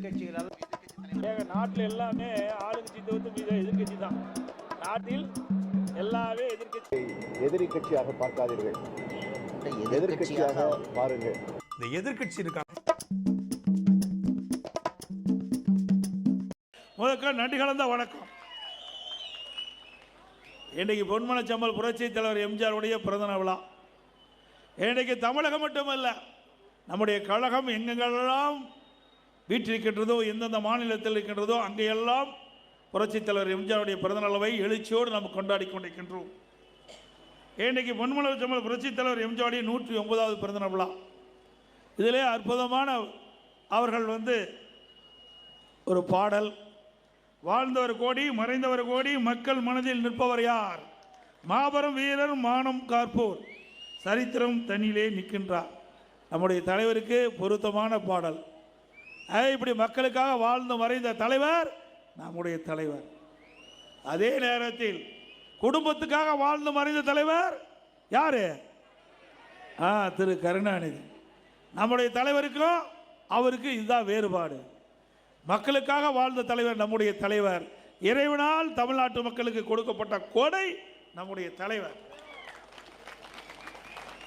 எதிர்க்கட்சிகளால் ஏங்க நாட்டில் எல்லாமே ஆளுங்கட்சி தவிர்த்து மீது எதிர்க்கட்சி தான். நாட்டில் எல்லாமே எதிர்க்கட்சி எதிரி கட்சியாக பார்க்காதீர்கள். எதிர்க்கட்சியாக பாருங்கள். இந்த எதிர்க்கட்சி இருக்காங்க முதற்க நன்றி கலந்த வணக்கம். இன்றைக்கு பொன்மனச்சம்பல் புரட்சி தலைவர் எம்ஜிஆருடைய பிறந்தநாள் விழா. இன்றைக்கு தமிழகம் மட்டுமல்ல நம்முடைய கழகம் எங்கெங்கெல்லாம் வீற்றிருக்கின்றதோ எந்தெந்த மாநிலத்தில் இருக்கின்றதோ அங்கெல்லாம் புரட்சித் தலைவர் எம்ஜிஆருடைய பிறந்தநாளவை எழுச்சியோடு நாம் கொண்டாடி கொண்டிருக்கின்றோம். இன்றைக்கு பொன்மலர் சம்பள புரட்சித் தலைவர் எம்ஜிஆருடைய நூற்றி ஒன்பதாவது பிறந்தநாள் விழா. இதிலே அற்புதமான அவர்கள் வந்து ஒரு பாடல் வாழ்ந்தவர் கோடி மறைந்தவர் கோடி மக்கள் மனதில் நிற்பவர் யார்? மாபெரும் வீரர் மானம் காப்போர் சரித்திரம் தனியிலே நிற்கின்றார். நம்முடைய தலைவருக்கு பொருத்தமான பாடல். இப்படி மக்களுக்காக வாழ்ந்து மறைந்த தலைவர் நம்முடைய தலைவர். அதே நேரத்தில் குடும்பத்துக்காக வாழ்ந்து மறைந்த தலைவர் யாரு? ஆ திரு கருணாநிதி. நம்முடைய தலைவருக்கும் அவருக்கு இதுதான் வேறுபாடு. மக்களுக்காக வாழ்ந்த தலைவர் நம்முடைய தலைவர். இறைவனால் தமிழ்நாட்டு மக்களுக்கு கொடுக்கப்பட்ட கொடை நம்முடைய தலைவர்.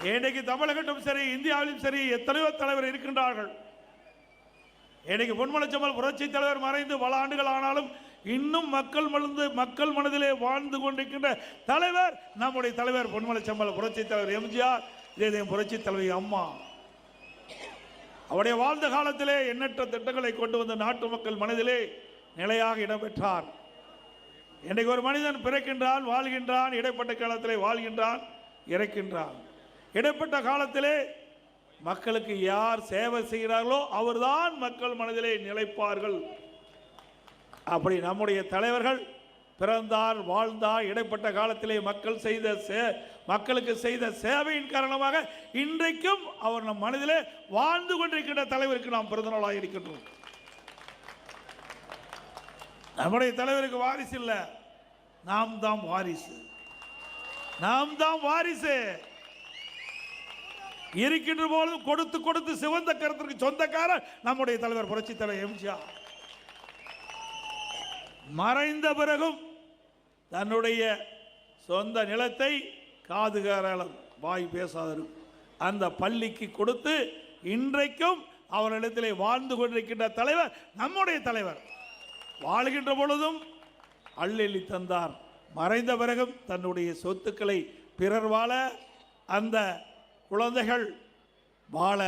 இன்றைக்கு தமிழகத்திலும் சரி இந்தியாவிலும் சரி எத்தனையோ தலைவர் இருக்கின்றார்கள். இன்னைக்கு பொன்மனச்சம்பல் புரட்சி தலைவர் மறைந்து பல ஆண்டுகள் ஆனாலும் இன்னும் மக்கள் மனது மக்கள் மனதிலே வாழ்ந்து கொண்டிருக்கின்ற தலைவர் நம்முடைய தலைவர் பொன்மனச்சம்பல் புரட்சி தலைவர் எம்ஜிஆர் இதே புரட்சி தலைவி அம்மா. அவருடைய வாழ்ந்த காலத்திலே எண்ணற்ற திட்டங்களை கொண்டு வந்த நாட்டு மக்கள் மனதிலே நிலையாக இடம்பெற்றார். இன்றைக்கு ஒரு மனிதன் பிறக்கின்றான் வாழ்கின்றான் இடைப்பட்ட காலத்திலே வாழ்கின்றான் இறக்கின்றான். இடைப்பட்ட காலத்திலே மக்களுக்கு யார் சேவை செய்கிறார்களோ அவர்தான் மக்கள் மனதிலே நிலைப்பார்கள். அப்படி நம்முடைய தலைவர்கள் பிறந்தார் வாழ்ந்தார் இடைப்பட்ட காலத்திலே மக்கள் செய்த சே மக்களுக்கு செய்த சேவையின் காரணமாக இன்றைக்கும் அவர் நம் மனதிலே வாழ்ந்து கொண்டிருக்கின்ற தலைவருக்கு நாம் பிறந்தநாளாக இருக்கின்றோம். நம்முடைய தலைவருக்கு வாரிசு இல்லை. நாம் தான் வாரிசு. நாம் தான் வாரிசு. இருக்கின்ற போது கொடுத்து கொடுத்து சிவந்த கருத்திற்கு சொந்தக்காரர் நம்முடைய தலைவர் புரட்சி தலைவர் எம்ஜிஆர் மறைந்த பிறகும் தன்னுடைய சொந்த நிலத்தை காதுகாரலம் வாய் பேசாதரும் அந்த பள்ளிக்கு கொடுத்து இன்றைக்கும் அவரிடத்திலே வாழ்ந்து கொண்டிருக்கின்ற தலைவர் நம்முடைய தலைவர். வாழ்கின்ற பொழுதும் அள்ளெள்ளி தந்தார். மறைந்த பிறகும் தன்னுடைய சொத்துக்களை பிறர் வாழ அந்த குழந்தைகள் வாழ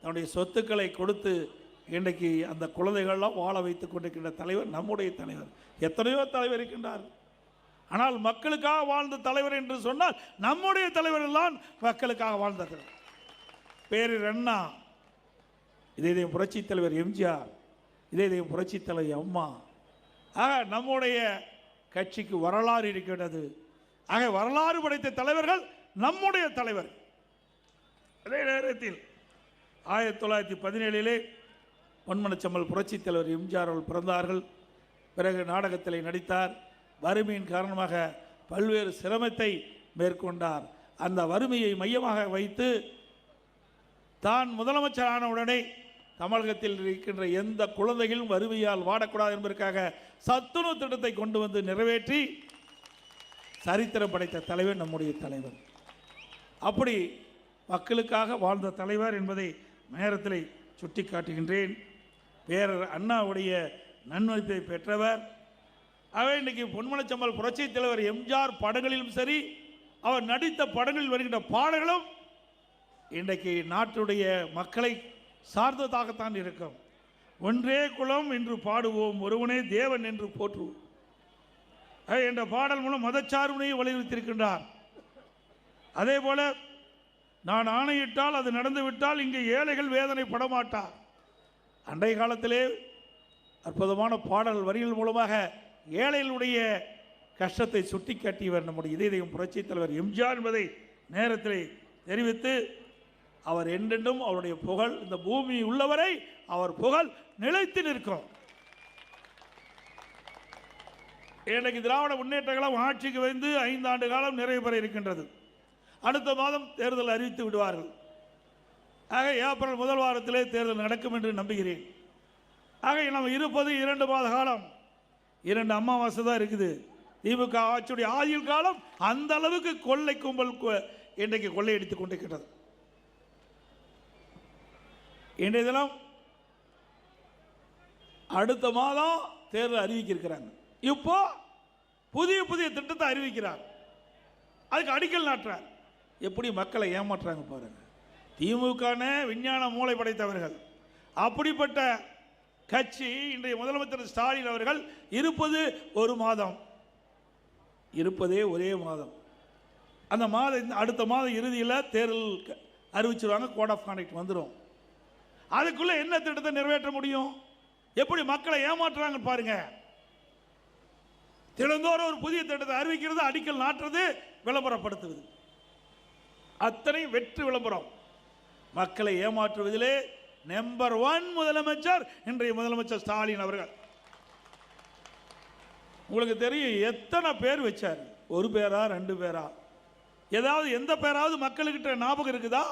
தன்னுடைய சொத்துக்களை கொடுத்து இன்றைக்கு அந்த குழந்தைகள்லாம் வாழ வைத்துக் கொண்டிருக்கின்ற தலைவர் நம்முடைய தலைவர். எத்தனையோ தலைவர் இருக்கின்றார். ஆனால் மக்களுக்காக வாழ்ந்த தலைவர் என்று சொன்னால் நம்முடைய தலைவர் மக்களுக்காக வாழ்ந்த தலைவர் பேரர் அண்ணா இதே இதயம் புரட்சி தலைவர் எம்ஜிஆர் இதே இதயம் புரட்சி தலைவர் அம்மா. ஆக நம்முடைய கட்சிக்கு வரலாறு இருக்கின்றது. ஆக வரலாறு படைத்த தலைவர்கள் நம்முடைய தலைவர். அதே நேரத்தில் ஆயிரத்தி தொள்ளாயிரத்தி பதினேழிலே பொன்மனச்சம்மல் புரட்சி தலைவர் எம்ஜிஆர் அவர்கள் பிறந்தார்கள். பிறகு நாடகத்தில் நடித்தார். வறுமையின் காரணமாக பல்வேறு சிரமத்தை மேற்கொண்டார். அந்த வறுமையை மையமாக வைத்து தான் முதலமைச்சரான உடனே தமிழகத்தில் இருக்கின்ற எந்த குழந்தைகளும் வறுமையால் வாடக்கூடாது என்பதற்காக சத்துணவு திட்டத்தை கொண்டு வந்து நிறைவேற்றி சரித்திரம் படைத்த தலைவர் நம்முடைய தலைவர். அப்படி மக்களுக்காக வாழ்ந்த தலைவர் என்பதை நேரத்தில் சுட்டி காட்டுகின்றேன் பேரர் அண்ணாவுடைய நன்மதிப்பை பெற்றவர். அவர் இன்றைக்கி பொன்மனச்சம்பல் புரட்சி தலைவர் எம்ஜிஆர் படங்களிலும் சரி அவர் நடித்த படங்களில் வருகின்ற பாடல்களும் இன்றைக்கு நாட்டுடைய மக்களை சார்ந்ததாகத்தான் இருக்கும். ஒன்றே குலம் என்று பாடுவோம் ஒருவனே தேவன் என்று போற்றுவோம் என்ற பாடல் மூலம் மதச்சார்பினையை வலியுறுத்தியிருக்கின்றார். அதே போல நான் ஆணையிட்டால் அது நடந்துவிட்டால் இங்கே ஏழைகள் வேதனை படமாட்டார் அன்றைய காலத்திலே அற்புதமான பாடல் வரிகள் மூலமாக ஏழைகளுடைய கஷ்டத்தை சுட்டிக்காட்டியவர் நம்முடைய இதயம் புரட்சி தலைவர் எம்ஜிஆர் என்பதை நேரத்தில் தெரிவித்து அவர் என்றென்றும் அவருடைய புகழ் இந்த பூமி உள்ளவரை அவர் புகழ் நிலைத்து நிற்கும். இன்றைக்கு திராவிட முன்னேற்ற கழகம் ஆட்சிக்கு வந்து ஐந்தாண்டு காலம் நிறைவு பெற இருக்கின்றது. அடுத்த மாதம் தேர்தல் அறிவித்து விடுவார்கள். ஆக ஏப்ரல் முதல் வாரத்திலே தேர்தல் நடக்கும் என்று நம்புகிறேன். ஆக நம்ம இருப்பது இரண்டு மாத காலம். இரண்டு அமாவாசை தான் இருக்குது. திமுக ஆட்சியுடைய ஆயுள் காலம் அந்த அளவுக்கு கொள்ளை கும்பல் கொ- இன்றைக்கு கொள்ளையடித்துக் கொண்டிருக்கிறது இன்றைய தினம் அடுத்த மாதம் தேர்தல் அறிவிக்கிருக்கிறாங்க. இப்போ புதிய புதிய திட்டத்தை அறிவிக்கிறார். அதுக்கு அடிக்கல் நாட்டுறார். எப்படி மக்களை ஏமாற்றுறாங்க பாருங்க. திமுகன விஞ்ஞான மூளை படைத்தவர்கள். அப்படிப்பட்ட கட்சி இன்றைய முதலமைச்சர் ஸ்டாலின் அவர்கள் இருப்பது ஒரு மாதம். இருப்பதே ஒரே மாதம். அந்த மாதம் அடுத்த மாதம் இறுதியில் தேர்தல் அறிவிச்சிருவாங்க கோட் ஆஃப் கான்டக்ட் வந்துடும் அதுக்குள்ளே என்ன திட்டத்தை நிறைவேற்ற முடியும்? எப்படி மக்களை ஏமாற்றுறாங்க பாருங்க. தினந்தோறும் ஒரு புதிய திட்டத்தை அறிவிக்கிறது அடிக்கல் நாட்டுறது விளம்பரப்படுத்துவது. அத்தனை வெற்றி விளம்பரம். மக்களை ஏமாற்றுவதிலே நம்பர் ஒன் முதலமைச்சர் இன்றைய முதலமைச்சர் ஸ்டாலின் அவர்கள். உங்களுக்கு தெரியும் எத்தனை பேர் வச்சார்? ஒரு பேரா ரெண்டு பேரா? ஏதாவது எந்த பேராவது மக்களுக்கிட்ட ஞாபகம் இருக்குதா?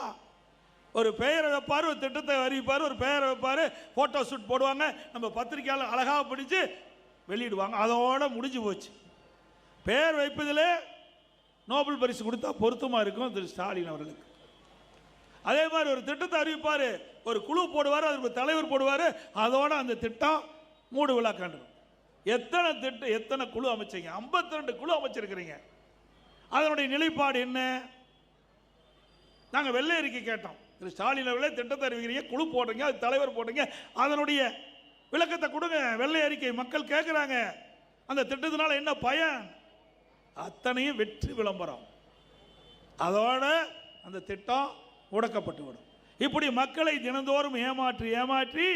ஒரு பெயரை வைப்பார் ஒரு திட்டத்தை அறிவிப்பார் ஒரு பெயரை வைப்பார் ஃபோட்டோ ஷூட் போடுவாங்க நம்ம பத்திரிக்கையாளர் அழகாக பிடிச்சி வெளியிடுவாங்க. அதோட முடிஞ்சு போச்சு. பெயர் வைப்பதிலே நோபல் பரிசு கொடுத்தா பொருத்தமாக இருக்கும் திரு ஸ்டாலின் அவர்களுக்கு. அதே மாதிரி ஒரு திட்டத்தை அறிவிப்பார் ஒரு குழு போடுவார் அதுக்கு தலைவர் போடுவார் அதோட அந்த திட்டம் மூடு விழா எத்தனை திட்டம் எத்தனை குழு அமைச்சீங்க? 52 குழு அமைச்சிருக்கிறீங்க. அதனுடைய நிலைப்பாடு என்ன? நாங்கள் வெள்ளை அறிக்கை கேட்டோம். திரு ஸ்டாலின் அவர்களே திட்டத்தை அறிவிக்கிறீங்க குழு போடுறீங்க அது தலைவர் போடுறீங்க அதனுடைய விளக்கத்தை கொடுங்க வெள்ளை அறிக்கை மக்கள் கேட்குறாங்க அந்த திட்டத்தினால என்ன பயன்? அத்தனையும் வெற்றி விளம்பரம். அதோட அந்த திட்டம் முடக்கப்பட்டு விடும். இப்படி மக்களை தினந்தோறும் ஏமாற்றி ஏமாற்றி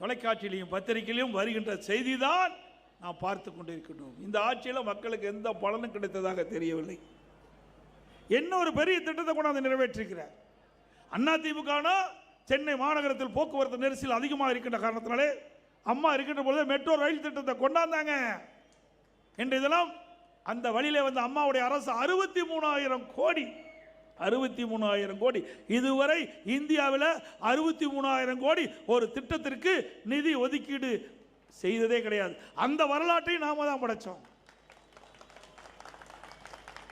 தொலைக்காட்சியிலையும் பத்திரிகையிலையும் வருகின்ற செய்தி தான் நாம் பார்த்து கொண்டிருக்கின்றோம். இந்த ஆட்சியில் மக்களுக்கு எந்த பலனும் கிடைத்ததாக தெரியவில்லை. என்ன ஒரு பெரிய திட்டத்தை கொண்டாந்து நிறைவேற்றிருக்கிறார். அண்ணா திமுகனா சென்னை மாநகரத்தில் போக்குவரத்து நெரிசல் அதிகமாக இருக்கின்ற காரணத்தினாலே அம்மா இருக்கின்ற பொழுது மெட்ரோ ரயில் திட்டத்தை கொண்டாந்தாங்க. என்று இதெல்லாம் அந்த வழியிலே வந்து அம்மாவுடைய அரசு அறுபத்தி மூணாயிரம் கோடி. அறுபத்தி மூணாயிரம் கோடி. இதுவரை இந்தியாவில் அறுபத்தி மூணாயிரம் கோடி ஒரு திட்டத்திற்கு நிதி ஒதுக்கீடு செய்ததே கிடையாது. அந்த வரலாற்றை நாம தான் படைச்சோம்.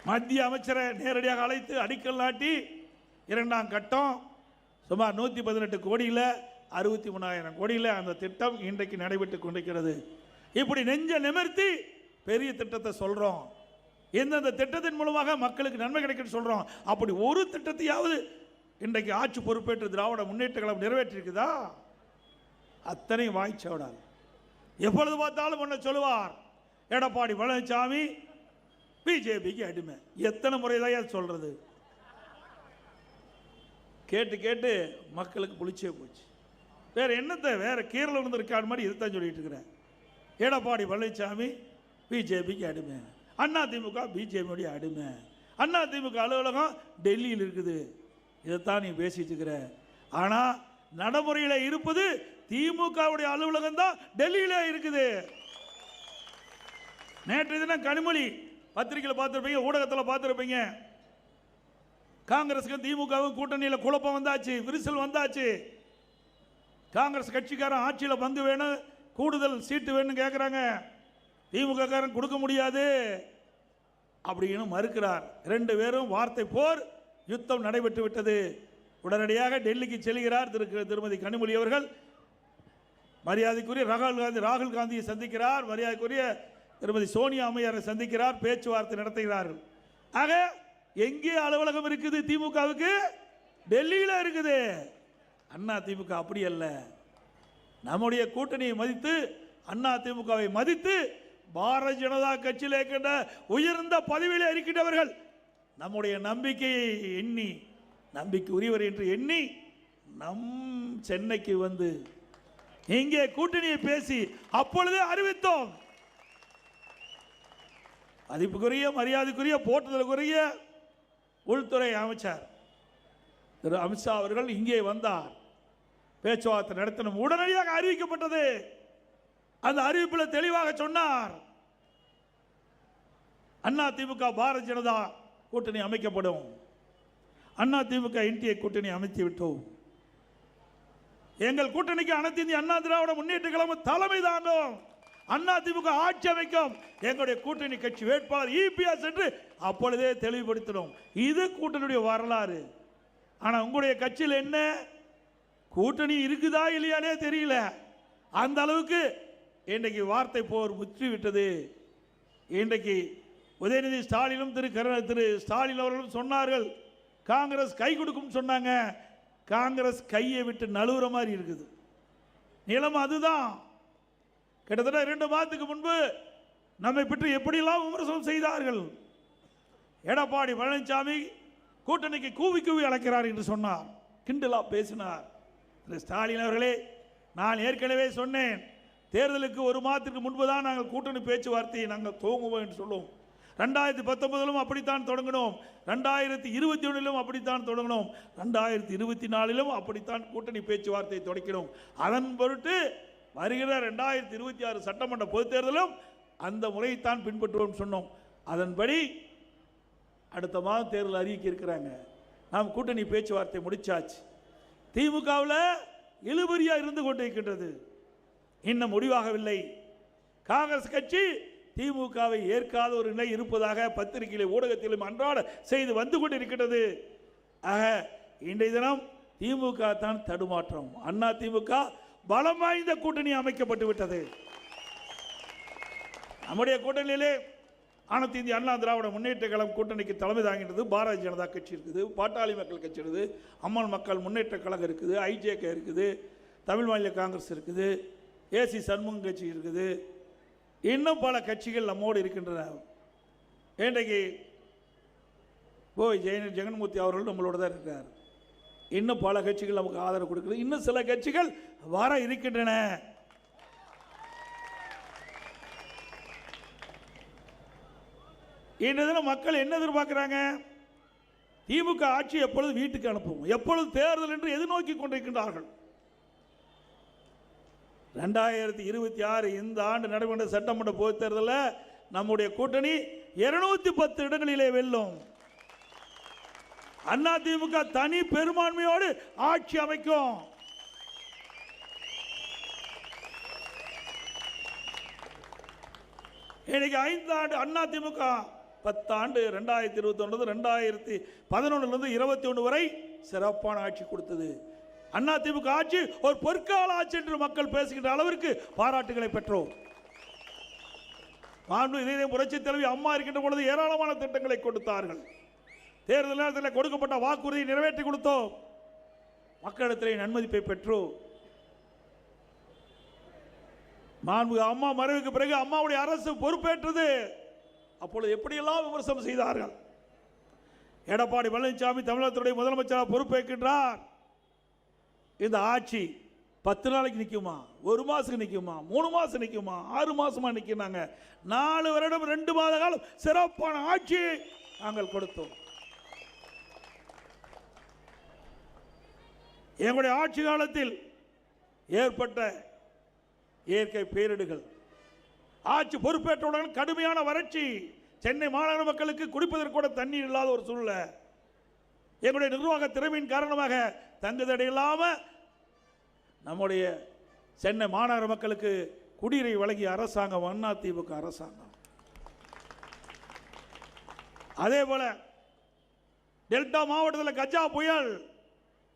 மத்திய அமைச்சரை நேரடியாக அழைத்து அடிக்கல் நாட்டி இரண்டாம் கட்டம் சுமார் நூற்றி பதினெட்டு கோடியில் அறுபத்தி மூணாயிரம் கோடியில் அந்த திட்டம் இன்றைக்கு நடைபெற்று கொண்டிருக்கிறது. இப்படி நெஞ்ச நிமிர்த்தி பெரிய திட்டத்தை சொல்கிறோம் எந்தெந்த திட்டத்தின் மூலமாக மக்களுக்கு நன்மை கிடைக்குன்னு சொல்கிறோம் அப்படி ஒரு திட்டத்தையாவது இன்றைக்கு ஆட்சி பொறுப்பேற்று திராவிட முன்னேற்ற கழகம் நிறைவேற்றிருக்குதா? அத்தனை வாய்ச்சோடாது எப்பொழுது பார்த்தாலும் ஒன்று சொல்லுவார் எடப்பாடி பழனிசாமி பிஜேபிக்கு அடிமை. எத்தனை முறை தான் கேட்டு கேட்டு மக்களுக்கு புளிச்சே போச்சு. வேறு என்னத்தை வேறு கீரல் விழுந்து இருக்காடு மாதிரி இதுதான் சொல்லிட்டு இருக்கிறேன். எடப்பாடி பழனிசாமி பிஜேபிக்கு அடிமை. அண்ணா திமுக பிஜேபியோடைய அடிமை. அண்ணா திமுக அலுவலகம் டெல்லியில் இருக்குது. இதைத்தான் நீ பேசிட்டு இருக்கிற. ஆனால் நடைமுறையில் இருப்பது திமுகவுடைய அலுவலகம் தான் டெல்லியில் இருக்குது. நேற்று தினம் கனிமொழி பத்திரிகையில் பார்த்துருப்பீங்க ஊடகத்தில் பார்த்துருப்பீங்க. காங்கிரஸுக்கும் திமுகவும் கூட்டணியில் குழப்பம் வந்தாச்சு விரிசல் வந்தாச்சு. காங்கிரஸ் கட்சிக்காரன் ஆட்சியில் பங்கு வேணும் கூடுதல் சீட்டு வேணும்னு கேட்குறாங்க திமுககாரன் கொடுக்க முடியாது அப்படின்னு மறுக்கிறார். ரெண்டு பேரும் வார்த்தை போர் யுத்தம் நடைபெற்று விட்டது. உடனடியாக டெல்லிக்கு செல்கிறார் திரு திருமதி கனிமொழி அவர்கள். மரியாதைக்குரிய ராகுல் காந்தி ராகுல் காந்தியை சந்திக்கிறார். மரியாதைக்குரிய திருமதி சோனியா அம்மையாரை சந்திக்கிறார். பேச்சுவார்த்தை நடத்துகிறார்கள். ஆக எங்கே அலுவலகம் இருக்குது திமுகவுக்கு? டெல்லியில் இருக்குது. அண்ணா திமுக அப்படி அல்ல. நம்முடைய கூட்டணியை மதித்து அண்ணா திமுகவை மதித்து பாரதிய ஜனதா கட்சியில் இருக்கின்ற உயர்ந்த பதவியில் இருக்கின்றவர்கள் நம்முடைய நம்பிக்கையை எண்ணி நம்பிக்கை உரியவர் என்று எண்ணி நம் சென்னைக்கு வந்து இங்கே கூட்டணியை பேசி அப்பொழுதே அறிவித்தோம். மதிப்புக்குரிய மரியாதைக்குரிய போற்றுதலுக்குரிய உள்துறை அமைச்சர் திரு அமித்ஷா அவர்கள் இங்கே வந்தார். பேச்சுவார்த்தை நடத்தணும் உடனடியாக அறிவிக்கப்பட்டது. அந்த அறிவிப்பில் தெளிவாக சொன்னார். அண்ணா திமுக பாரதிய ஜனதா கூட்டணி அமைக்கப்படும். அண்ணா திமுக இந்திய கூட்டணி அமைத்து விட்டோம். எங்கள் கூட்டணிக்கு அனைத்து இந்திய அண்ணா திராவிட முன்னேற்ற கழகம் தலைமை தாங்கும். அண்ணா திமுக ஆட்சி அமைக்கும். எங்களுடைய கூட்டணி கட்சி வேட்பாளர் இபிஎஸ் என்று அப்பொழுதே தெளிவுபடுத்தினோம். இது கூட்டணியுடைய வரலாறு. ஆனால் உங்களுடைய கட்சியில் என்ன? கூட்டணி இருக்குதா இல்லையானே தெரியல. அந்த அளவுக்கு இன்றைக்கு வார்த்தை போர் முற்றிவிட்டது. இன்றைக்கு உதயநிதி ஸ்டாலினும் திரு கருண திரு ஸ்டாலின் அவர்களும் சொன்னார்கள். காங்கிரஸ் கை கொடுக்கும் சொன்னாங்க. காங்கிரஸ் கையை விட்டு நழுவுற மாதிரி இருக்குது. நிலம் அதுதான். கிட்டத்தட்ட ரெண்டு மாதத்துக்கு முன்பு நம்மை பற்றி எப்படியெல்லாம் விமர்சனம் செய்தார்கள்? எடப்பாடி பழனிசாமி கூட்டணிக்கு கூவி கூவி அழைக்கிறார் என்று சொன்னார். கிண்டலா பேசினார். திரு ஸ்டாலின் அவர்களே நான் ஏற்கனவே சொன்னேன். தேர்தலுக்கு ஒரு மாதத்திற்கு முன்பு தான் நாங்கள் கூட்டணி பேச்சுவார்த்தையை நாங்கள் துவங்குவோம் என்று சொல்லுவோம். ரெண்டாயிரத்தி பத்தொன்பதிலும் அப்படித்தான் தொடங்கினோம். ரெண்டாயிரத்தி இருபத்தி ஒன்றிலும் அப்படித்தான் தொடங்கினோம். ரெண்டாயிரத்தி இருபத்தி நாலிலும் அப்படித்தான் கூட்டணி பேச்சுவார்த்தையை தொடக்கினோம். அதன் பொருட்டு வருகிற ரெண்டாயிரத்தி இருபத்தி ஆறு சட்டமன்ற பொதுத் தேர்தலும் அந்த முறையைத்தான் பின்பற்றுவோம் சொன்னோம். அதன்படி அடுத்த மாதம் தேர்தல் அறிவிக்க இருக்கிறாங்க. நாம் கூட்டணி பேச்சுவார்த்தை முடிச்சாச்சு. திமுகவில் இழுபறியாக இருந்து கொண்டிருக்கின்றது. இன்னும் முடிவாகவில்லை. காங்கிரஸ் கட்சி திமுகவை ஏற்காத ஒரு நிலை இருப்பதாக பத்திரிகையிலும் ஊடகத்திலும் அன்றாட செய்து வந்து கொண்டிருக்கிறது ஆக இன்றைய தினம் திமுக தான் தடுமாற்றம். அண்ணா திமுக பலம் வாய்ந்த கூட்டணி அமைக்கப்பட்டு விட்டது. நம்முடைய கூட்டணியிலே அனைத்து இந்திய அண்ணா திராவிட முன்னேற்ற கழகம் கூட்டணிக்கு தலைமை தாங்கின்றது. பாரதிய ஜனதா கட்சி இருக்குது. பாட்டாளி மக்கள் கட்சி இருக்குது. அம்மாள் மக்கள் முன்னேற்ற கழகம் இருக்குது. ஐஜேகே இருக்குது. தமிழ் மாநில காங்கிரஸ் இருக்குது. ஏசி சண்முகம் கட்சி இருக்குது. இன்னும் பல கட்சிகள் நம்மோடு இருக்கின்றன. இன்றைக்கு ஓய் ஜெயன் ஜெகன்மூர்த்தி அவர்கள் நம்மளோட தான் இருக்கார். இன்னும் பல கட்சிகள் நமக்கு ஆதரவு கொடுக்குது. இன்னும் சில கட்சிகள் வர இருக்கின்றன. இன்றைய தினம் மக்கள் என்ன எதிர்பார்க்குறாங்க? திமுக ஆட்சி எப்பொழுது வீட்டுக்கு அனுப்புவோம் எப்பொழுது தேர்தல் என்று எதிர்நோக்கி கொண்டிருக்கின்றார்கள்? ரெண்டாயிரத்தி இருபத்தி ஆறு இந்த ஆண்டு நடைபெற்ற சட்டமன்ற பொதுத் தேர்தலில் நம்முடைய கூட்டணி இருநூத்தி பத்து இடங்களிலே வெல்லும். அண்ணா திமுக தனி பெரும்பான்மையோடு ஆட்சி அமைக்கும். இன்னைக்கு ஐந்து ஆண்டு அண்ணா திமுக பத்தாண்டு ரெண்டாயிரத்தி இருபத்தி ஒன்பது ரெண்டாயிரத்தி பதினொன்னுலேருந்து இருபத்தி ஒன்று வரை சிறப்பான ஆட்சி கொடுத்தது. அண்ணா திமுக ஆட்சி ஒரு பொற்கால ஆட்சி என்று மக்கள் பேசுகின்ற அளவிற்கு பாராட்டுகளை பெற்றோம். மாண்பு இதே புரட்சி தலைவி அம்மா இருக்கின்ற பொழுது ஏராளமான திட்டங்களை கொடுத்தார்கள். தேர்தல் நேரத்தில் கொடுக்கப்பட்ட வாக்குறுதியை நிறைவேற்றி கொடுத்தோம். மக்களிடத்திலே நன்மதிப்பை பெற்றோம். மாண்பு அம்மா மறைவுக்கு பிறகு அம்மாவுடைய அரசு பொறுப்பேற்றது. அப்பொழுது எப்படியெல்லாம் விமர்சனம் செய்தார்கள்? எடப்பாடி பழனிசாமி தமிழகத்துடைய முதலமைச்சராக பொறுப்பேற்கின்றார். இந்த ஆட்சி பத்து நாளைக்கு நிற்குமா ஒரு மாதத்துக்கு நிற்குமா மூணு மாதம் நிற்குமா ஆறு மாதமாக நிற்கிறாங்க நாலு வருடம் ரெண்டு மாத காலம் சிறப்பான ஆட்சி நாங்கள் கொடுத்தோம். எங்களுடைய ஆட்சி காலத்தில் ஏற்பட்ட இயற்கை பேரிடுகள். ஆட்சி பொறுப்பேற்றவுடன் கடுமையான வறட்சி சென்னை மாநகர மக்களுக்கு குடிப்பதற்கு கூட தண்ணீர் இல்லாத ஒரு சூழ்நிலை. எங்களுடைய நிர்வாக திறமையின் காரணமாக தங்குதடை இல்லாமல் நம்முடைய சென்னை மாநகர மக்களுக்கு குடிநீரை வழங்கிய அரசாங்கம் அண்ணா திமுக அரசாங்கம். அதே போல டெல்டா மாவட்டத்தில் கஜா புயல்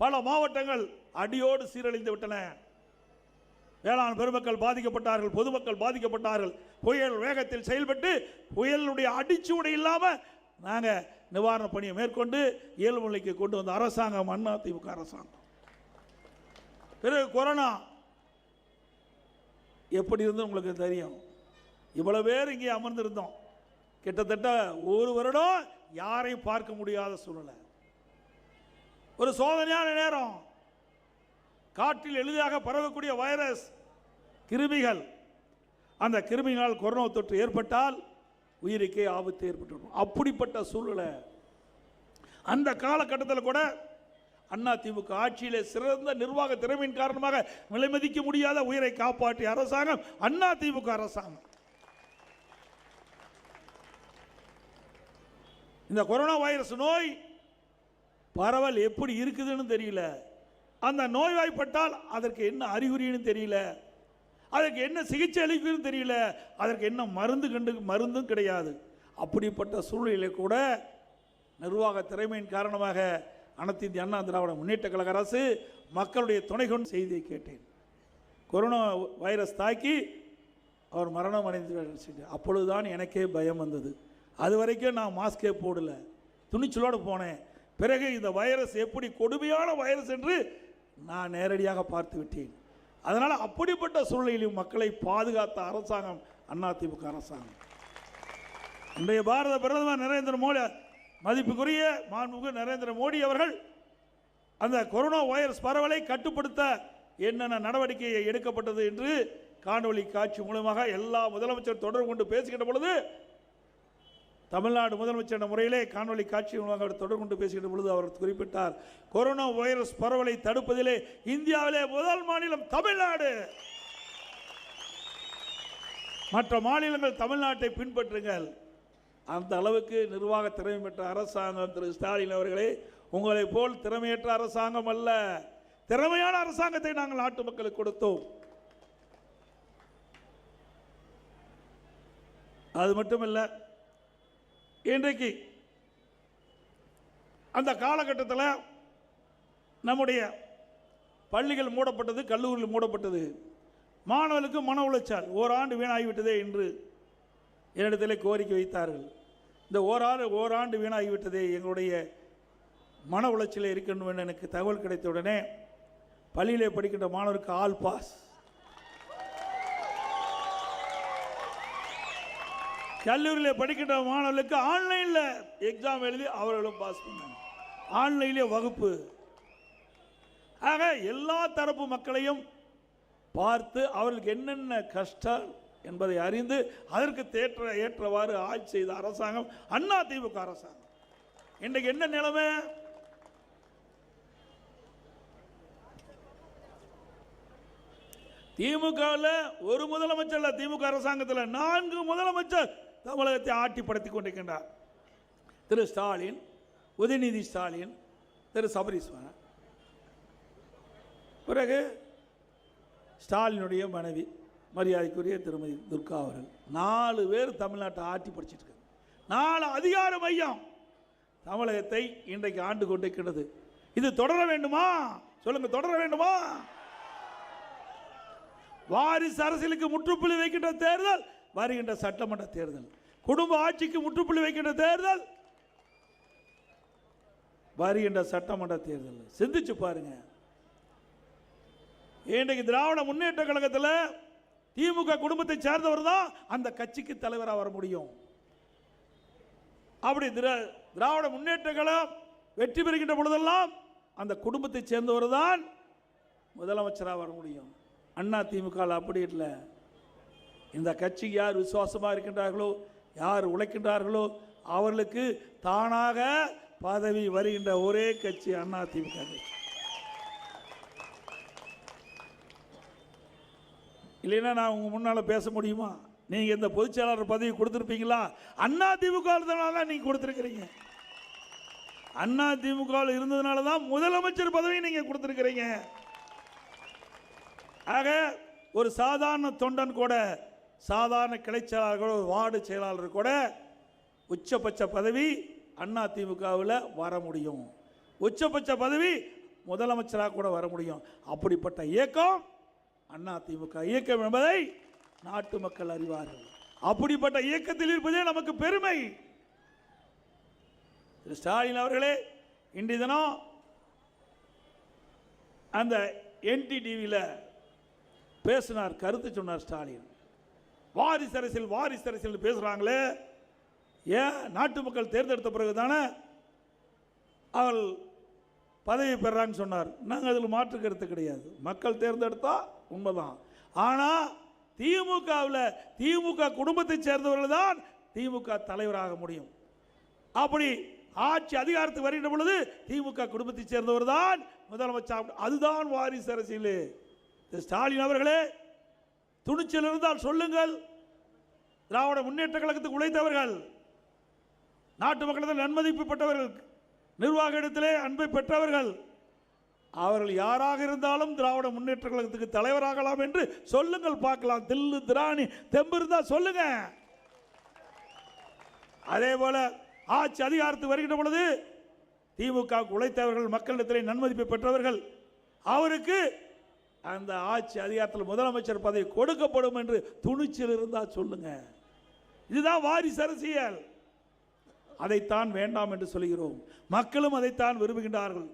பல மாவட்டங்கள் அடியோடு சீரழிந்து விட்டன. வேளாண் பெருமக்கள் பாதிக்கப்பட்டார்கள் பொதுமக்கள் பாதிக்கப்பட்டார்கள். புயல் வேகத்தில் செயல்பட்டு புயலுடைய அடிச்சுவடை இல்லாமல் நாங்கள் நிவாரண பணியை மேற்கொண்டு இயல்பு நிலைக்கு கொண்டு வந்த அரசாங்கம் அண்ணா திமுக அரசாங்கம். பிறகு கொரோனா. எப்படி இருந்து உங்களுக்கு தெரியும்? இவ்வளோ பேர் இங்கே அமர்ந்திருந்தோம். கிட்டத்தட்ட ஒரு வருடம் யாரையும் பார்க்க முடியாத சூழ்நிலை. ஒரு சோதனையான நேரம். காற்றில் எளிதாக பரவக்கூடிய வைரஸ் கிருமிகள். அந்த கிருமிகளால் கொரோனா தொற்று ஏற்பட்டால் உயிருக்கே ஆபத்து ஏற்பட்டுடும் அப்படிப்பட்ட சூழ்நிலை. அந்த காலகட்டத்தில் கூட அண்ணா திமுக ஆட்சியிலே சிறந்த நிர்வாக திறமையின் காரணமாக விலைமதிக்க முடியாத உயிரை காப்பாற்றிய அரசாங்கம் அண்ணா திமுக அரசாங்கம். இந்த கொரோனா வைரஸ் நோய் பரவல் எப்படி இருக்குதுன்னு தெரியல. அந்த நோய்வாய்ப்பட்டால் அதற்கு என்ன அறிகுறின்னு தெரியல. அதற்கு என்ன சிகிச்சை அளிக்குன்னு தெரியல. அதற்கு என்ன மருந்து கண்டு மருந்தும் கிடையாது. அப்படிப்பட்ட சூழ்நிலை கூட நிர்வாக திறமையின் காரணமாக அனைத்து இந்திய அண்ணா திராவிட முன்னேற்ற கழக அரசு மக்களுடைய துணை கொண்டு செய்தியை கேட்டேன். கொரோனா வைரஸ் தாக்கி அவர் மரணம் அடைந்து அப்பொழுதுதான் எனக்கே பயம் வந்தது. அது வரைக்கும் நான் மாஸ்கே போடல. துணிச்சலோடு போனேன். பிறகு இந்த வைரஸ் எப்படி கொடுமையான வைரஸ் என்று நான் நேரடியாக பார்த்து விட்டேன். அதனால் அப்படிப்பட்ட சூழ்நிலையிலும் மக்களை பாதுகாத்த அரசாங்கம் அதிமுக அரசாங்கம். இன்றைய பாரத பிரதமர் நரேந்திர மோடி மதிப்புக்குரிய மாண்புமிகு நரேந்திர மோடி அவர்கள் அந்த கொரோனா வைரஸ் பரவலை கட்டுப்படுத்த என்னென்ன நடவடிக்கை எடுக்கப்பட்டது என்று காணொலி காட்சி மூலமாக எல்லா முதலமைச்சர் தொடர்பு கொண்டு பேசுகின்ற பொழுது தமிழ்நாடு முதலமைச்சர் என்ற முறையிலே காணொலி காட்சி மூலமாக அவர் தொடர்பு கொண்டு பேசுகின்ற பொழுது அவர் குறிப்பிட்டார் கொரோனா வைரஸ் பரவலை தடுப்பதிலே இந்தியாவிலே முதல் மாநிலம் தமிழ்நாடு. மற்ற மாநிலங்கள் தமிழ்நாட்டை பின்பற்றுங்கள். அந்த அளவுக்கு நிர்வாக திறமை பெற்ற அரசாங்கம் திரு. ஸ்டாலின் அவர்களே உங்களைப் போல் திறமையற்ற அரசாங்கம் அல்ல. திறமையான அரசாங்கத்தை நாங்கள் நாட்டு மக்களுக்கு கொடுத்தோம். அது மட்டுமல்ல இன்றைக்கு அந்த காலகட்டத்தில் நம்முடைய பள்ளிகள் மூடப்பட்டது கல்லூரிகள் மூடப்பட்டது. மாணவர்களுக்கு மன உளைச்சல். ஓராண்டு வீணாகிவிட்டதே என்று என்னிடத்தில் கோரிக்கை வைத்தார்கள். இந்த ஓராறு ஓராண்டு வீணாகிவிட்டதே எங்களுடைய மன உளைச்சலில் இருக்கணும் என்று எனக்கு தகவல் கிடைத்த உடனே பள்ளியிலே படிக்கின்ற மாணவருக்கு ஆல் பாஸ். கல்லூரியில் படிக்கின்ற மாணவர்களுக்கு ஆன்லைனில் எக்ஸாம் எழுதி அவர்களும் பாஸ் பண்ணாங்க. ஆன்லைனிலே வகுப்பு. ஆக எல்லா தரப்பு மக்களையும் பார்த்து அவர்களுக்கு என்னென்ன கஷ்டம் என்பதை அறிந்து அதற்கு தேற்ற ஏற்றவாறு ஆட்சி செய்த அரசாங்கம் அண்ணா திமுக அரசாங்கம். இன்றைக்கு என்ன நிலைமை? திமுகவில் ஒரு முதலமைச்சர் இல்லை திமுக அரசாங்கத்தில் நான்கு முதலமைச்சர் தமிழகத்தை ஆட்டி படுத்தி கொண்டிருக்கின்றார். திரு ஸ்டாலின் உதயநிதி ஸ்டாலின் திரு சபரீஸ்வரன். பிறகு ஸ்டாலினுடைய மனைவி மரியாதைக்குரிய திருமதி துர்கா அவர்கள். நாலு பேர் தமிழ்நாட்டை ஆட்டி படிச்சிட்டு இருக்காங்க நாலு அதிகார மையம் தமிழகத்தை இன்றைக்கு ஆண்டு கொண்டிருக்கிறது இது தொடர வேண்டுமா? சொல்லுங்க தொடர வேண்டுமா? வாரிசு அரசியலுக்கு முற்றுப்புள்ளி வைக்கின்ற தேர்தல் வருகின்ற சட்டமன்ற தேர்தல். குடும்ப ஆட்சிக்கு முற்றுப்புள்ளி வைக்கின்ற தேர்தல். வருகின்ற சட்டமன்ற தேர்தல். சிந்திச்சு பாருங்க. இன்றைக்கு திராவிட முன்னேற்ற கழகத்தில் திமுக குடும்பத்தை சேர்ந்தவர் தான் அந்த கட்சிக்கு தலைவராக வர முடியும். அப்படி திராவிட முன்னேற்ற கழகம் வெற்றி பெறுகின்ற பொழுதெல்லாம் அந்த குடும்பத்தை சேர்ந்தவர் தான் முதலமைச்சராக வர முடியும். அண்ணா திமுக அப்படி இல்லை. இந்த கட்சி யார் விசுவாசமாக இருக்கின்றார்களோ யார் உழைக்கின்றார்களோ அவர்களுக்கு தானாக பதவி வருகின்ற ஒரே கட்சி அண்ணா திமுக. கட்சி இல்லைன்னா நான் உங்கள் முன்னால் பேச முடியுமா? நீங்கள் இந்த பொதுச்செயலாளர் பதவி கொடுத்துருப்பீங்களா? அண்ணா திமுக தான் நீங்கள் கொடுத்துருக்கிறீங்க. அண்ணா திமுக இருந்ததுனால தான் முதலமைச்சர் பதவி நீங்கள் கொடுத்துருக்கிறீங்க. ஆக ஒரு சாதாரண தொண்டன் கூட சாதாரண கிளை செயலாளர் கூட ஒரு வார்டு செயலாளர் கூட உச்சபட்ச பதவி அண்ணா திமுகவில் வர முடியும். உச்சபட்ச பதவி முதலமைச்சராக கூட வர முடியும். அப்படிப்பட்ட இயக்கம் அண்ணா திமுக இயக்கம் என்பதை நாட்டு மக்கள் அறிவார்கள். அப்படிப்பட்ட இயக்கத்தில் இருப்பதே நமக்கு பெருமை. திரு ஸ்டாலின் அவர்களே இன்றைய தினம் அந்த என்டிடிவியில் பேசினார் கருத்து சொன்னார் ஸ்டாலின். வாரிசு அரசியல் வாரிசு அரசியல் பேசுகிறாங்களே ஏன் நாட்டு மக்கள் தேர்ந்தெடுத்த பிறகு தானே அவள் பதவி பெறான்னு சொன்னார். நாங்கள் அதில் மாற்று கருத்து கிடையாது. மக்கள் தேர்ந்தெடுத்தா உண்மைதான். ஆனால் திமுகவில் திமுக குடும்பத்தை சேர்ந்தவர்கள் தான் திமுக தலைவராக முடியும். அப்படி ஆட்சி அதிகாரத்துக்கு வருகின்ற பொழுது திமுக குடும்பத்தை சேர்ந்தவர் தான் முதலமைச்சர். அதுதான் வாரிசு அரசியல். ஸ்டாலின் அவர்களே துணிச்சல் இருந்தால் சொல்லுங்கள். திராவிட முன்னேற்ற கழகத்துக்கு உழைத்தவர்கள். நாட்டு மக்களிடத்தில் நன்மதிப்பு பெற்றவர்கள் நிர்வாக இடத்திலே அன்பை பெற்றவர்கள். அவர்கள் யாராக இருந்தாலும் திராவிட முன்னேற்ற கழகத்துக்கு தலைவராகலாம் என்று சொல்லுங்கள் பார்க்கலாம். தில்லு திராணி தெம்பு இருந்தால் சொல்லுங்க. அதே போல ஆட்சி அதிகாரத்து வருகின்ற பொழுது திமுக உழைத்தவர்கள் மக்களிடத்திலே நன்மதிப்பை பெற்றவர்கள். அவருக்கு அந்த ஆட்சி அதிகாரத்தில் முதலமைச்சர் பதவி கொடுக்கப்படும் என்று துணிச்சல் இருந்தால் சொல்லுங்க. இதுதான் வாரிசு அரசியல். அதைத்தான் வேண்டாம் என்று சொல்கிறோம் மக்களும் அதைத்தான் விரும்புகின்றார்கள்.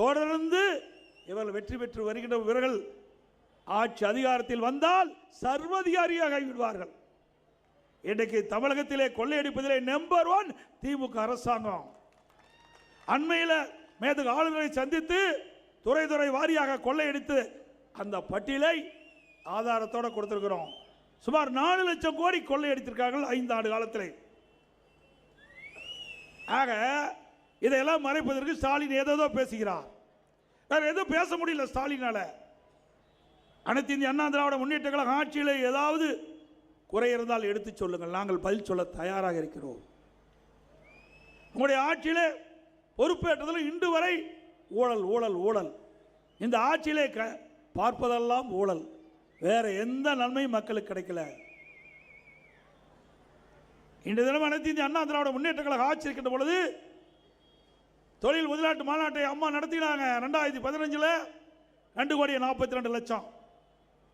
தொடர்ந்து இவர்கள் வெற்றி பெற்று வருகின்ற இவர்கள் ஆட்சி அதிகாரத்தில் வந்தால் சர்வதிகாரியாக விடுவார்கள் இன்றைக்கு தமிழகத்திலே கொள்ளையடிப்பதிலே நம்பர் ஒன் திமுக அரசாங்கம். அண்மையில் மேதகு ஆளுநரை சந்தித்து துறை துறை வாரியாக கொள்ளையடித்து அந்த பட்டியலை ஆதாரத்தோடு கொடுத்துருக்குறோம். சுமார் நாலு லட்சம் கோடி கொள்ளையடித்திருக்கார்கள் ஐந்து ஆண்டு காலத்தில். ஆக இதையெல்லாம் மறைப்பதற்கு ஸ்டாலின் ஏதேதோ பேசுகிறார். வேற எதுவும் பேச முடியல ஸ்டாலினால். அனைத்து இந்திய அண்ணா திராவிட முன்னேற்ற கழக ஆட்சியில் ஏதாவது குறை இருந்தால் எடுத்து சொல்லுங்கள். நாங்கள் பதில் சொல்ல தயாராக இருக்கிறோம். உங்களுடைய ஆட்சியிலே பொறுப்பேற்றதில் இன்று வரை ஊழல் ஊழல் ஊழல். இந்த ஆட்சியிலே க பார்ப்பதெல்லாம் ஊழல். வேற எந்த நன்மையும் மக்களுக்கு கிடைக்கல. இன்று தினம் அனைத்து இந்திய அண்ணா திராவிட முன்னேற்ற கழக ஆட்சி இருக்கின்ற பொழுது தொழில் முதலாட்டு மாநாட்டை அம்மா நடத்தினாங்க ரெண்டாயிரத்தி பதினஞ்சில். ரெண்டு கோடி நாற்பத்தி ரெண்டு லட்சம்.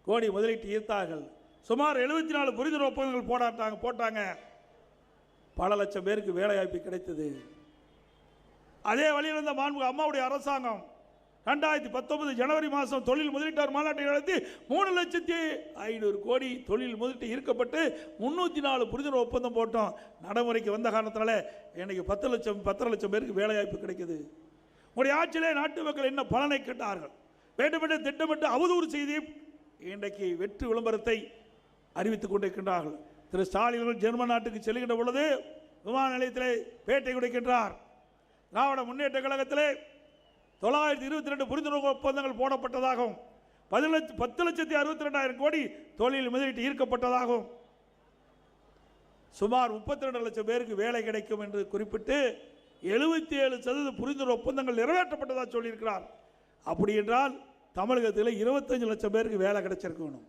கோடி முதலீட்டு ஈர்த்தார்கள். சுமார் எழுபத்தி நாலு புரிந்துணர்வு ஒப்பந்தங்கள் போடாட்டாங்க போட்டாங்க. பல லட்சம் பேருக்கு வேலைவாய்ப்பு கிடைத்தது. அதே வழியில் இருந்த மாண்பு அம்மாவுடைய அரசாங்கம் ரெண்டாயிரத்தி பத்தொன்பது ஜனவரி மாதம் தொழில் முதலீட்டாளர் மாநாட்டை நடத்தி மூணு லட்சத்தி ஐநூறு கோடி தொழில் முதலீட்டு ஈர்க்கப்பட்டு முந்நூற்றி நாலு புரிந்துணர்வு ஒப்பந்தம் போட்டோம். நடைமுறைக்கு வந்த காரணத்தினால இன்னைக்கு பத்து லட்சம் பத்தரை லட்சம் பேருக்கு வேலைவாய்ப்பு கிடைக்குது. உங்களுடைய ஆட்சியிலே நாட்டு மக்கள் என்ன பலனை கேட்டார்கள்? வேண்டுமென்று திட்டமிட்டு அவதூறு செய்தி இன்றைக்கு வெற்றி விளம்பரத்தை அறிவித்துக் கொண்டிருக்கின்றார்கள். திரு ஸ்டாலின் ஜெர்மன் நாட்டுக்கு செல்கின்ற பொழுது விமான நிலையத்தில் பேட்டை கொடுக்கின்றார் திராவிட முன்னேற்ற கழகத்திலே தொள்ளாயிரத்தி இருபத்தி ரெண்டு புரிந்துணர்வு ஒப்பந்தங்கள் போடப்பட்டதாகவும் பதினஞ்சு பத்து லட்சத்தி அறுபத்தி ரெண்டாயிரம் கோடி தொழில் முதலீட்டு ஈர்க்கப்பட்டதாகவும் சுமார் முப்பத்தி ரெண்டு லட்சம் பேருக்கு வேலை கிடைக்கும் என்று குறிப்பிட்டு எழுபத்தி ஏழு சதவீத புரிந்துணர்வு ஒப்பந்தங்கள் நிறைவேற்றப்பட்டதாக சொல்லியிருக்கிறார். அப்படி என்றால் தமிழகத்தில் இருபத்தஞ்சு லட்சம் பேருக்கு வேலை கிடைச்சிருக்கணும்.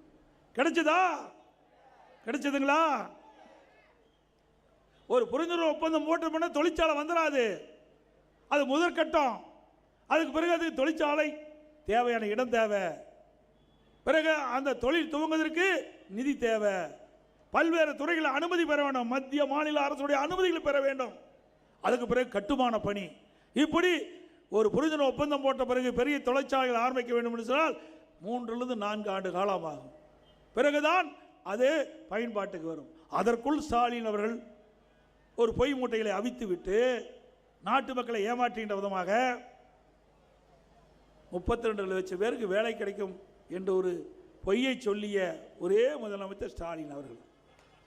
கிடைச்சதா? கிடைச்சதுங்களா? ஒரு புரிந்துணர்வு ஒப்பந்தம் போட்டு பண்ண தொழிற்சாலை வந்துடாது அது முதற்கட்டம். அதுக்கு பிறகு அது தொழிற்சாலை தேவையான இடம் தேவை. பிறகு அந்த தொழில் துவங்குவதற்கு நிதி தேவை. பல்வேறு துறைகளில் அனுமதி பெற வேண்டும். மத்திய மாநில அரசுடைய அனுமதிகளை பெற வேண்டும். அதுக்கு பிறகு கட்டுமான பணி. இப்படி ஒரு புரிந்துணர்வு ஒப்பந்தம் போட்ட பிறகு பெரிய தொழிற்சாலைகள் ஆரம்பிக்க வேண்டும் என்று சொன்னால் மூன்றிலிருந்து நான்கு ஆண்டு காலமாகும். பிறகுதான் அது பயன்பாட்டுக்கு வரும். அதற்குள் ஸ்டாலின் அவர்கள் ஒரு பொய் மூட்டைகளை அவித்து விட்டு நாட்டு மக்களை ஏமாற்றுகின்ற விதமாக முப்பத்தி ரெண்டு லட்சம் பேருக்கு வேலை கிடைக்கும் என்று ஒரு பொய்யை சொல்லிய ஒரே முதலமைச்சர் ஸ்டாலின் அவர்கள்.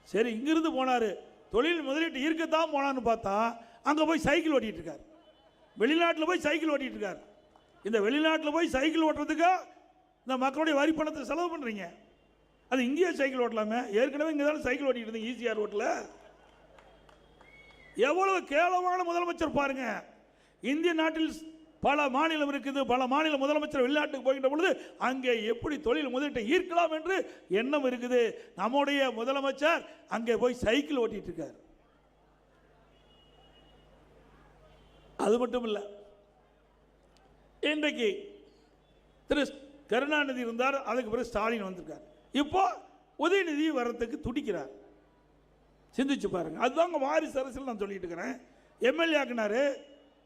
சரி இங்கிருந்து போனார். தொழில் முதலீட்டு ஈர்க்கத்தான் போனான்னு பார்த்தா அங்கே போய் சைக்கிள் ஓட்டிகிட்டு இருக்கார் வெளிநாட்டில் போய் சைக்கிள் ஓட்டிகிட்டு இருக்கார் இந்த வெளிநாட்டில் போய் சைக்கிள் ஓட்டுறதுக்கு இந்த மக்களுடைய வரி பணத்தை செலவு பண்ணுறீங்க அது இங்கேயே சைக்கிள் ஓட்டலாமே? ஏற்கனவே இங்கே தானே சைக்கிள் ஓட்டிகிட்டு இருந்தீங்க ஈஸியாக ரோட்டில் எவ்வளவு கேவலமான முதலமைச்சர் பாருங்கள் இந்திய நாட்டில் பல மாநிலம் இருக்குது பல மாநில முதலமைச்சர் வெளிநாட்டுக்கு போகின்ற பொழுது அங்கே எப்படி தொழில் முதலீட்டை ஈர்க்கலாம் என்று எண்ணம் இருக்குது. நம்முடைய முதலமைச்சர் அங்கே போய் சைக்கிள் ஓட்டிட்டு இருக்கார் அது மட்டும் இல்லை இன்றைக்கு திரு கருணாநிதி இருந்தார் அதுக்கு பிறகு ஸ்டாலின் வந்திருக்கார். இப்போ உதயநிதி வர்றதுக்கு துடிக்கிறார். சிந்திச்சு பாருங்க. அதுதாங்க வாரிசு அரசியல் நான் சொல்லிட்டு இருக்கிறேன் எம்எல்ஏ ஆக்கினாரு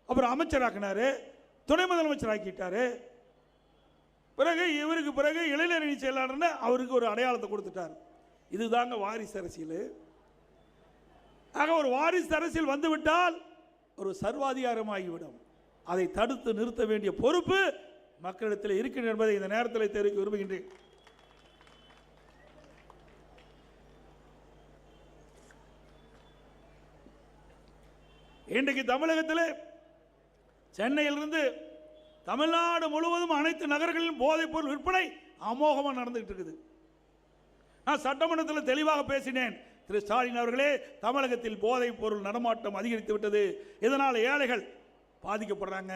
அப்புறம் அமைச்சர் ஆக்கினாரு துணை முதலமைச்சர் ஆக்கிட்டாரு. பிறகு இவருக்கு பிறகு இளைஞரணி செயலாளர்னு அவருக்கு ஒரு அடையாளத்தை கொடுத்துட்டார். இதுதாங்க வாரிசு அரசியல். ஆக ஒரு வாரிசு அரசியல் வந்துவிட்டால் ஒரு சர்வாதிகாரமாகிவிடும். அதை தடுத்து நிறுத்த வேண்டிய பொறுப்பு மக்களிடத்தில் இருக்கிறது என்பதை இந்த நேரத்தில் தெரிவிக்க விரும்புகின்றேன். இன்றைக்கு தமிழகத்தில் சென்னையிலிருந்து தமிழ்நாடு முழுவதும் அனைத்து நகர்களிலும் போதைப்பொருள் விற்பனை அமோகமாக நடந்துகிட்டு இருக்குது. நான் சட்டமன்றத்தில் தெளிவாக பேசினேன். திரு ஸ்டாலின் அவர்களே தமிழகத்தில் போதைப் பொருள் நடமாட்டம் அதிகரித்து விட்டது. இதனால் ஏழைகள் பாதிக்கப்படுறாங்க.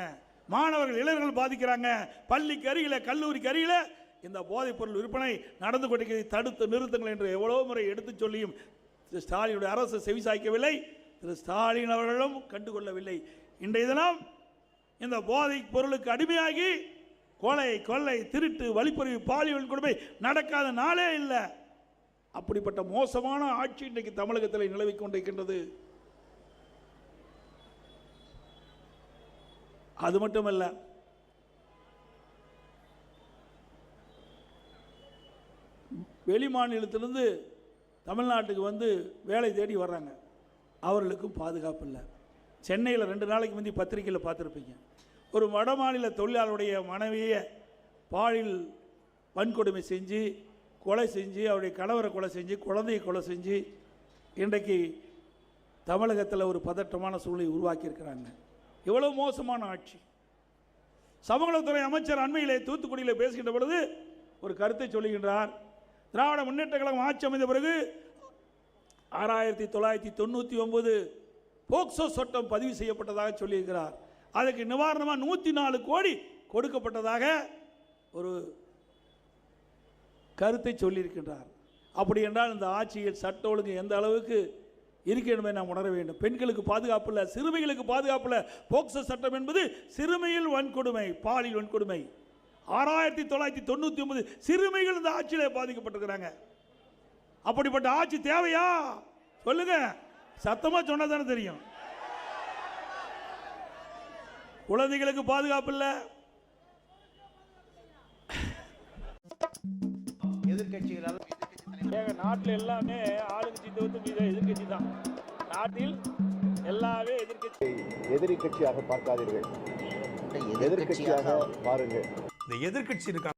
மாணவர்கள் இளைஞர்கள் பாதிக்கிறாங்க. பள்ளிக்கு அருகில் கல்லூரிக்கு அருகில் இந்த போதைப் பொருள் விற்பனை நடந்து கொண்டிருக்கிறதை. தடுத்து நிறுத்துங்கள் என்று எவ்வளோ முறை எடுத்துச் சொல்லியும் திரு ஸ்டாலினுடைய அரசு செவிசாய்க்கவில்லை. திரு ஸ்டாலின் அவர்களும் கண்டுகொள்ளவில்லை. இன்றைய தினம் இந்த போதை பொருளுக்கு அடிமையாகி கொலை கொள்ளை திருட்டு வழிப்பறிவு பாலியல் கொடுமை நடக்காத நாளே இல்லை. அப்படிப்பட்ட மோசமான ஆட்சி இன்றைக்கு தமிழகத்தில் நிலவிக் கொண்டிருக்கின்றது. அது மட்டுமல்ல வெளி மாநிலத்திலிருந்து தமிழ்நாட்டுக்கு வந்து வேலை தேடி வர்றாங்க. அவர்களுக்கும் பாதுகாப்பு இல்லை. சென்னையில் ரெண்டு நாளைக்கு முந்தி பத்திரிக்கையில் பார்த்துருப்பீங்க. ஒரு வட மாநில தொழிலாளருடைய மனைவியை பாலியல் வன்கொடுமை செஞ்சு கொலை செஞ்சு அவருடைய கணவரை கொலை செஞ்சு குழந்தையை கொலை செஞ்சு இன்றைக்கு தமிழகத்தில் ஒரு பதட்டமான சூழ்நிலை உருவாக்கியிருக்கிறாங்க. எவ்வளோ மோசமான ஆட்சி. சமூகத்துறை அமைச்சர் அண்மையிலே தூத்துக்குடியில் பேசுகின்ற பொழுது ஒரு கருத்தை சொல்லுகின்றார். திராவிட முன்னேற்ற கழகம் ஆட்சி அமைந்த பிறகு ஆறாயிரத்தி தொள்ளாயிரத்தி தொண்ணூற்றி ஒம்பது போக்சோ சட்டம் பதிவு செய்யப்பட்டதாக சொல்லியிருக்கிறார். அதுக்கு நிவாரணமாக நூற்றி நாலு கோடி கொடுக்கப்பட்டதாக ஒரு கருத்தை சொல்லியிருக்கின்றார். அப்படி என்றால் இந்த ஆட்சியில் சட்ட ஒழுங்கு எந்த அளவுக்கு இருக்கணுமே நாம் உணர வேண்டும். பெண்களுக்கு பாதுகாப்பு இல்லை சிறுமிகளுக்கு பாதுகாப்பு இல்லை. போக்சோ சட்டம் என்பது சிறுமியில் வன்கொடுமை பாலியல் வன்கொடுமை. ஆறாயிரத்தி தொள்ளாயிரத்தி தொண்ணூற்றி ஒன்பது சிறுமிகள் இந்த ஆட்சியில் பாதிக்கப்பட்டிருக்கிறாங்க. அப்படிப்பட்ட ஆட்சி தேவையா? சொல்லுங்கள் சத்தமா சொன்னா தானே தெரியும். குழந்தைகளுக்கு பாதுகாப்பு இல்லை. எதிர்க்கட்சிகளால் எங்க நாட்டில் எல்லாமே ஆளுங்கட்சி தவிர்த்து மீது எதிர்கட்சி தான். நாட்டில் எல்லாமே எதிர்கட்சி எதிரி கட்சியாக பார்க்காதீர்கள். எதிர்க்கட்சியாக பாருங்கள். இந்த எதிர்க்கட்சி இருக்கா